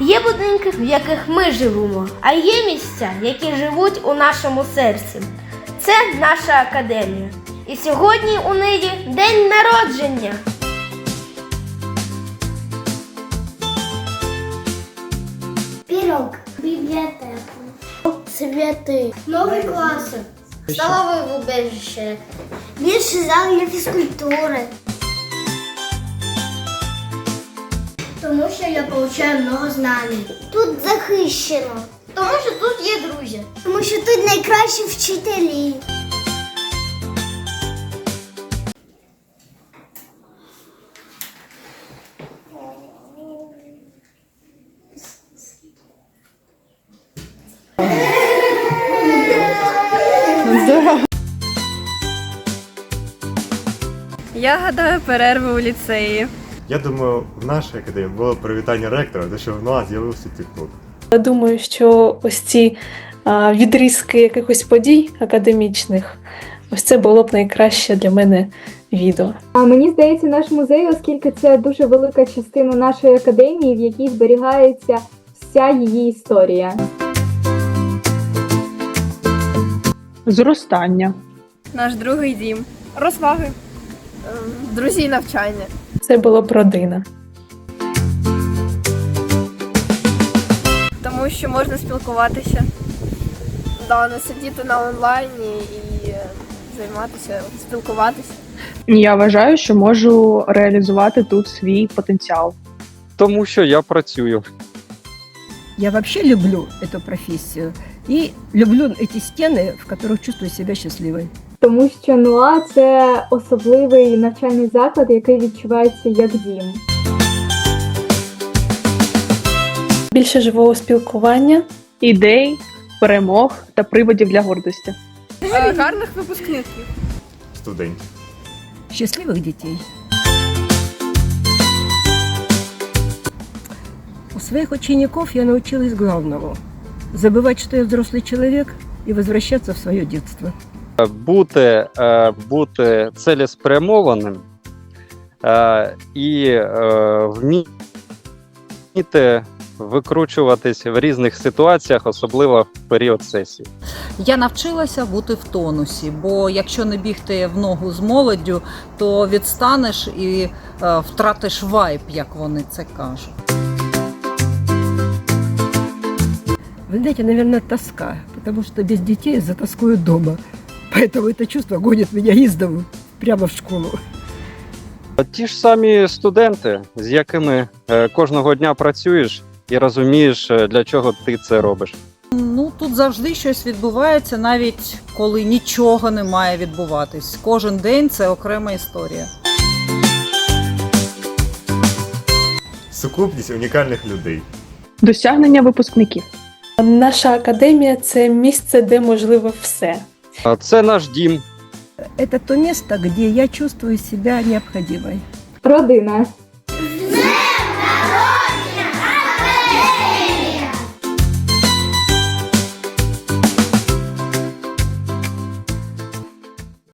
Є будинки, в яких ми живемо, а є місця, які живуть у нашому серці. Це наша академія. І сьогодні у неї день народження. Пирог, библиотеку, цветы, новые классы, столовое убежище, більший зал для фізкультури. Тому що я получаю много знань. Тут захищено. Тому що тут є друзі. Тому що тут найкращі вчителі. Я гадаю перерви у ліцеї. Я думаю, в нашій академії було привітання ректора, те, що в нас з'явився TikTok. Я думаю, що ось ці а, відрізки якихось подій академічних, ось це було б найкраще для мене відео. А мені здається, наш музей, оскільки це дуже велика частина нашої академії, в якій зберігається вся її історія. Зростання. Наш другий дім. Розваги. Друзі і навчання Це була б родина. Тому що можна спілкуватися. Да, не сидіти на онлайні і е, займатися, спілкуватися. Я вважаю, що можу реалізувати тут свій потенціал. Тому що я працюю. Я вообще люблю эту профессию и люблю эти стены, в которых чувствую себя счастливой. Тому що НУА це особливий навчальний заклад, який відчувається як дім. Більше живого спілкування. Ідей, перемог та приводів для гордості. Е, Гарних випускників. Студентів. Счастливых детей. У своих учеников я научилась главному – забывать, что я взрослый человек, и возвращаться в свое детство. Бути, е, бути цілеспрямованим е, і е, вміти викручуватись в різних ситуаціях, особливо в період сесії. Я навчилася бути в тонусі, бо якщо не бігти в ногу з молоддю, то відстанеш і е, втратиш вайб, як вони це кажуть. Вы знаете, наверное, тоска, потому что без детей я затаскую дома. Поэтому это чувство гонит меня из дому прямо в школу. Ті ж самі студенти, з якими е, кожного дня працюєш і розумієш, е, для чого ти це робиш. Ну тут завжди щось відбувається, навіть коли нічого не має відбуватись. Кожен день це окрема історія. Сукупність унікальних людей. Досягнення випускників. Наша академія це місце, де можливо все. А Це наш дім. Это то место, где я чувствую себя необходимой. Родина